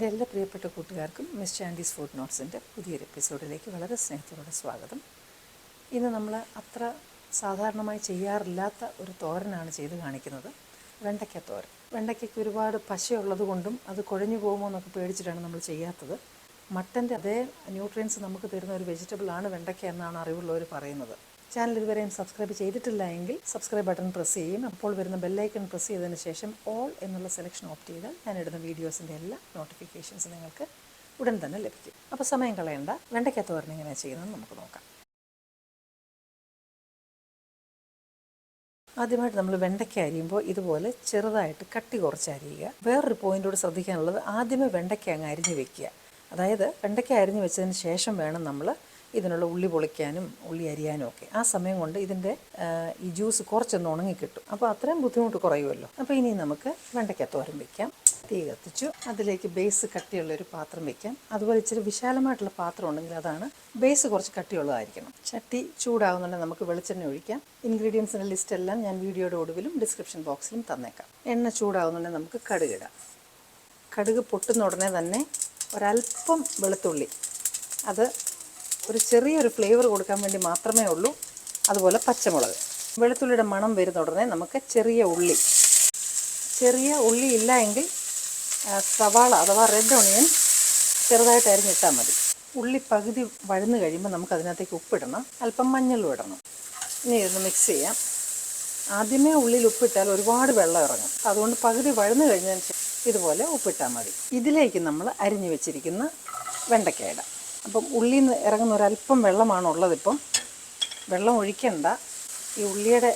എന്റെ എല്ലാ പ്രിയപ്പെട്ട കൂട്ടുകാർക്കും മിസ് ചാൻഡീസ് ഫുഡ് നോട്ട്സിന്റെ പുതിയൊരു എപ്പിസോഡിലേക്ക് വളരെ സ്നേഹത്തോടെ സ്വാഗതം. ഇന്ന് നമ്മൾ അത്ര സാധാരണമായി ചെയ്യാറില്ലാത്ത ഒരു തോരനാണ് ചെയ്ത് കാണിക്കുന്നത്. വെണ്ടയ്ക്ക തോരൻ. വെണ്ടയ്ക്കയ്ക്ക് ഒരുപാട് പശയുള്ളത് കൊണ്ടും അത് കുഴഞ്ഞു പോകുമോ എന്നൊക്കെ പേടിച്ചിട്ടാണ് നമ്മൾ ചെയ്യാത്തത്. മട്ടന്റെ അതേ ന്യൂട്രിയൻസ് നമുക്ക് തരുന്ന ഒരു വെജിറ്റബിൾ ആണ് വെണ്ടയ്ക്ക എന്നാണ് അറിവുള്ളവർ പറയുന്നത്. ചാനൽ ഇതുവരെയും സബ്സ്ക്രൈബ് ചെയ്തിട്ടില്ല എങ്കിൽ സബ്സ്ക്രൈബ് ബട്ടൺ പ്രസ് ചെയ്യും. അപ്പോൾ വരുന്ന ബെല്ലൈക്കൺ പ്രസ് ചെയ്തതിന് ശേഷം ഓൾ എന്നുള്ള സെലക്ഷൻ ഓപ്റ്റ് ചെയ്താൽ ഞാൻ ഇടുന്ന വീഡിയോസിന്റെ എല്ലാ നോട്ടിഫിക്കേഷൻസ് നിങ്ങൾക്ക് ഉടൻ തന്നെ ലഭിക്കും. അപ്പോൾ സമയം കളയണ്ട. വെണ്ടയ്ക്ക തോരൻ എങ്ങനെയാണ് ചെയ്യുന്നത് നമുക്ക് നോക്കാം. ആദ്യമായിട്ട് നമ്മൾ വെണ്ടയ്ക്ക അരിയുമ്പോൾ ഇതുപോലെ ചെറുതായിട്ട് കട്ടി കുറച്ച് അരിയുക. വേറൊരു പോയിന്റോട് ശ്രദ്ധിക്കാനുള്ളത് ആദ്യമേ വെണ്ടയ്ക്ക അങ്ങ് അരിഞ്ഞ് വെക്കുക. അതായത് വെണ്ടയ്ക്ക അരിഞ്ഞ് വെച്ചതിന് ശേഷം വേണം നമ്മൾ ഇതിനുള്ള ഉള്ളി പൊളിക്കാനും ഉള്ളി അരിയാനും ഒക്കെ. ആ സമയം കൊണ്ട് ഇതിന്റെ ഈ ജ്യൂസ് കുറച്ചൊന്ന് ഉണങ്ങി കിട്ടും. അപ്പോൾ അത്രയും ബുദ്ധിമുട്ട് കുറയുമല്ലോ. അപ്പോൾ ഇനി നമുക്ക് വെണ്ടയ്ക്ക തോരൻ വെക്കാം. തീ കത്തിച്ചു. അതിലേക്ക് ബേസ് കട്ടിയുള്ള ഒരു പാത്രം വെക്കാം. അതുപോലെ ഇച്ചിരി വിശാലമായിട്ടുള്ള പാത്രം ഉണ്ടെങ്കിൽ അതാണ് ബേസ് കുറച്ച് കട്ടിയുള്ളതായിരിക്കണം. ചട്ടി ചൂടാകുന്നുണ്ടെങ്കിൽ നമുക്ക് വെളിച്ചെണ്ണ ഒഴിക്കാം. ഇൻഗ്രീഡിയൻസിന്റെ ലിസ്റ്റ് എല്ലാം ഞാൻ വീഡിയോയുടെ ഒടുവിലും ഡിസ്ക്രിപ്ഷൻ ബോക്സിലും തന്നേക്കാം. എണ്ണ ചൂടാകുന്നുണ്ടെങ്കിൽ നമുക്ക് കടുകിടാം കടുക് പൊട്ടുന്ന ഉടനെ തന്നെ ഒരല്പം വെളുത്തുള്ളി. അത് ഒരു ചെറിയൊരു ഫ്ലേവർ കൊടുക്കാൻ വേണ്ടി മാത്രമേ ഉള്ളൂ. അതുപോലെ പച്ചമുളക്. വെളുത്തുള്ളിയുടെ മണം വരുന്ന ഉടനെ നമുക്ക് ചെറിയ ഉള്ളി. ചെറിയ ഉള്ളി ഇല്ല എങ്കിൽ സവാള അഥവാ റെഡ് ഓണിയൻ ചെറുതായിട്ട് അരിഞ്ഞിട്ടാൽ മതി. ഉള്ളി പകുതി വഴന്ന് കഴിയുമ്പോൾ നമുക്ക് അതിനകത്തേക്ക് ഉപ്പിടണം. അല്പം മഞ്ഞളും ഇടണം. ഇനി ഇതൊന്ന് മിക്സ് ചെയ്യാം. ആദ്യമേ ഉള്ളിൽ ഉപ്പിട്ടാൽ ഒരുപാട് വെള്ളം ഇറങ്ങും. അതുകൊണ്ട് പകുതി വഴന്നു കഴിഞ്ഞതിന് ശേഷം ഇതുപോലെ ഉപ്പിട്ടാൽ മതി. ഇതിലേക്ക് നമ്മൾ അരിഞ്ഞു വെച്ചിരിക്കുന്ന വെണ്ടയ്ക്ക ഇടാം. അപ്പം ഉള്ളിൽ നിന്ന് ഇറങ്ങുന്ന ഒരല്പം വെള്ളമാണ് ഉള്ളതിപ്പം വെള്ളം ഒഴിക്കണ്ട. ഈ ഉള്ളിയുടെ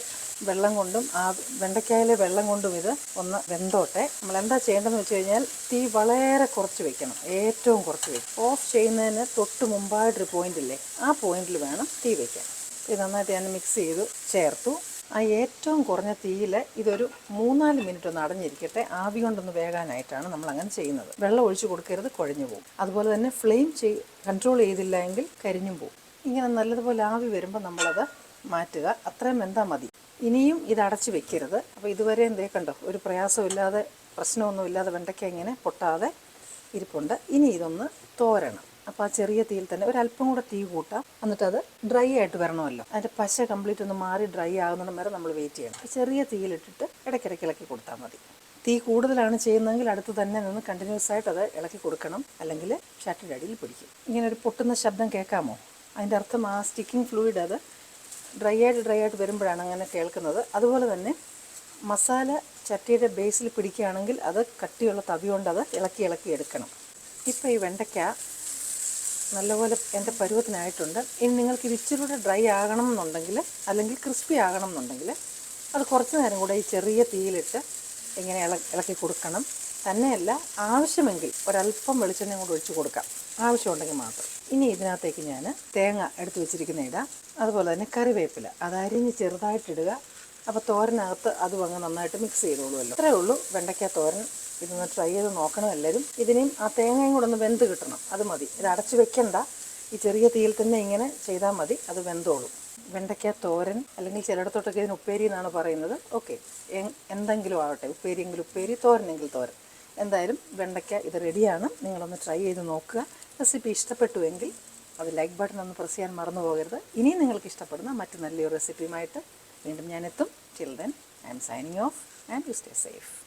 വെള്ളം കൊണ്ടും ആ വെണ്ടയ്ക്കായിലെ വെള്ളം കൊണ്ടും ഇത് ഒന്ന് വെന്തോട്ടെ. നമ്മൾ എന്താ ചെയ്യേണ്ടതെന്ന് വെച്ച് കഴിഞ്ഞാൽ തീ വളരെ കുറച്ച് വെക്കണം. ഏറ്റവും കുറച്ച് വെക്കും ഓഫ് ചെയ്യുന്നതിന് തൊട്ട് മുമ്പായിട്ടൊരു പോയിന്റ് ഇല്ലേ ആ പോയിന്റിൽ വേണം തീ വെക്കാൻ. ഇത് നന്നായിട്ട് ഞാൻ മിക്സ് ചെയ്ത് ചേർത്തു. ആ ഏറ്റവും കുറഞ്ഞ തീയിൽ ഇതൊരു മൂന്നാൽ മിനിറ്റ് ഒന്ന് അടഞ്ഞിരിക്കട്ടെ. ആവി കൊണ്ടൊന്ന് വേകാനായിട്ടാണ് നമ്മൾ അങ്ങനെ ചെയ്യുന്നത്. വെള്ളം ഒഴിച്ചു കൊടുക്കരുത് കുഴഞ്ഞു പോകും. അതുപോലെ തന്നെ ഫ്ലെയിം ചെയ് കൺട്രോൾ ചെയ്തില്ല എങ്കിൽ കരിഞ്ഞും പോകും. ഇങ്ങനെ നല്ലതുപോലെ ആവി വരുമ്പോൾ നമ്മളത് മാറ്റുക. അത്രയും എന്താ മതി. ഇനിയും ഇത് അടച്ചു വെക്കരുത്. അപ്പോൾ ഇതുവരെ എന്തേ കണ്ടോ? ഒരു പ്രയാസമില്ലാതെ പ്രശ്നമൊന്നുമില്ലാതെ വെണ്ടയ്ക്ക ഇങ്ങനെ പൊട്ടാതെ ഇരിപ്പുണ്ട്. ഇനി ഇതൊന്ന് തോരണം. അപ്പോൾ ആ ചെറിയ തീയിൽ തന്നെ ഒരല്പം കൂടെ തീ കൂട്ടാം. എന്നിട്ട് അത് ഡ്രൈ ആയിട്ട് വരണമല്ലോ. അതിന്റെ പശ കംപ്ലീറ്റ് ഒന്ന് മാറി ഡ്രൈ ആകുന്നിടം വരെ നമ്മൾ വെയിറ്റ് ചെയ്യണം. ചെറിയ തീയിലിട്ടിട്ട് ഇടയ്ക്കിടയ്ക്ക് ഇളക്കി കൊടുത്താൽ മതി. തീ കൂടുതലാണ് ചെയ്യുന്നതെങ്കിൽ അടുത്ത് തന്നെ നിന്ന് കണ്ടിന്യൂസ് ആയിട്ട് അത് ഇളക്കി കൊടുക്കണം. അല്ലെങ്കിൽ ഷട്ടിന്റെ അടിയിൽ പിടിക്കും. ഇങ്ങനെ ഒരു പൊട്ടുന്ന ശബ്ദം കേൾക്കാമോ? അതിന്റെ അർത്ഥം ആ സ്റ്റിക്കിംഗ് ഫ്ലൂയിഡ് അത് ഡ്രൈ ആയിട്ട് ഡ്രൈ ആയിട്ട് വരുമ്പോഴാണ് അങ്ങനെ കേൾക്കുന്നത്. അതുപോലെ തന്നെ മസാല ചട്ടിയുടെ ബേസിൽ പിടിക്കുകയാണെങ്കിൽ അത് കട്ടിയുള്ള തവി കൊണ്ട് അത് ഇളക്കി ഇളക്കി എടുക്കണം. ഇപ്പോൾ ഈ വെണ്ടയ്ക്ക നല്ലപോലെ എന്റെ പരുവത്തിനായിട്ടുണ്ട്. ഇനി നിങ്ങൾക്ക് ഇത് ഇച്ചിരി ഡ്രൈ ആകണം എന്നുണ്ടെങ്കിൽ അല്ലെങ്കിൽ ക്രിസ്പി ആകണം എന്നുണ്ടെങ്കിൽ അത് കുറച്ച് നേരം കൂടെ ഈ ചെറിയ തീയിലിട്ട് ഇങ്ങനെ ഇള ഇളക്കി കൊടുക്കണം. തന്നെയല്ല ആവശ്യമെങ്കിൽ ഒരല്പം വെളിച്ചെണ്ണയും കൂടെ ഒഴിച്ച് കൊടുക്കാം. ആവശ്യമുണ്ടെങ്കിൽ മാത്രം. ഇനി ഇതിനകത്തേക്ക് ഞാൻ തേങ്ങ എടുത്ത് വെച്ചിരിക്കുന്ന ഇടാം അതുപോലെ തന്നെ കറിവേപ്പില. അത് അരിഞ്ഞ് ചെറുതായിട്ടിടുക അപ്പോൾ തോരനകത്ത് അതും അങ്ങ് നന്നായിട്ട് മിക്സ് ചെയ്തോളുമല്ലോ അത്രേ ഉള്ളൂ. വെണ്ടയ്ക്ക തോരൻ ഇതൊന്ന് ട്രൈ ചെയ്ത് നോക്കണം എല്ലാവരും. ഇതിനെയും ആ തേങ്ങയും കൂടെ ഒന്ന് വെന്ത് കിട്ടണം. അത് മതി. ഇത് അടച്ച് വെക്കണ്ട. ഈ ചെറിയ തീയിൽ തന്നെ ഇങ്ങനെ ചെയ്താൽ മതി. അത് വെന്തോളും. വെണ്ടയ്ക്ക തോരൻ അല്ലെങ്കിൽ ചിലയിടത്തോട്ടൊക്കെ ഇതിന് ഉപ്പേരി എന്നാണ് പറയുന്നത്. ഓക്കെ എന്തെങ്കിലും ആവട്ടെ. ഉപ്പേരിയെങ്കിൽ ഉപ്പേരി തോരനെങ്കിൽ തോരൻ. എന്തായാലും വെണ്ടയ്ക്ക ഇത് റെഡിയാണ് നിങ്ങളൊന്ന് ട്രൈ ചെയ്ത് നോക്കുക. റെസിപ്പി ഇഷ്ടപ്പെട്ടുവെങ്കിൽ അത് ലൈക്ക് ബട്ടൺ ഒന്ന് പ്രസ് ചെയ്യാൻ മറന്നു പോകരുത് ഇനിയും നിങ്ങൾക്ക് ഇഷ്ടപ്പെടുന്ന മറ്റു നല്ലൊരു റെസിപ്പിയുമായിട്ട് വീണ്ടും ഞാനെത്തും. Till then I'm signing off and you stay safe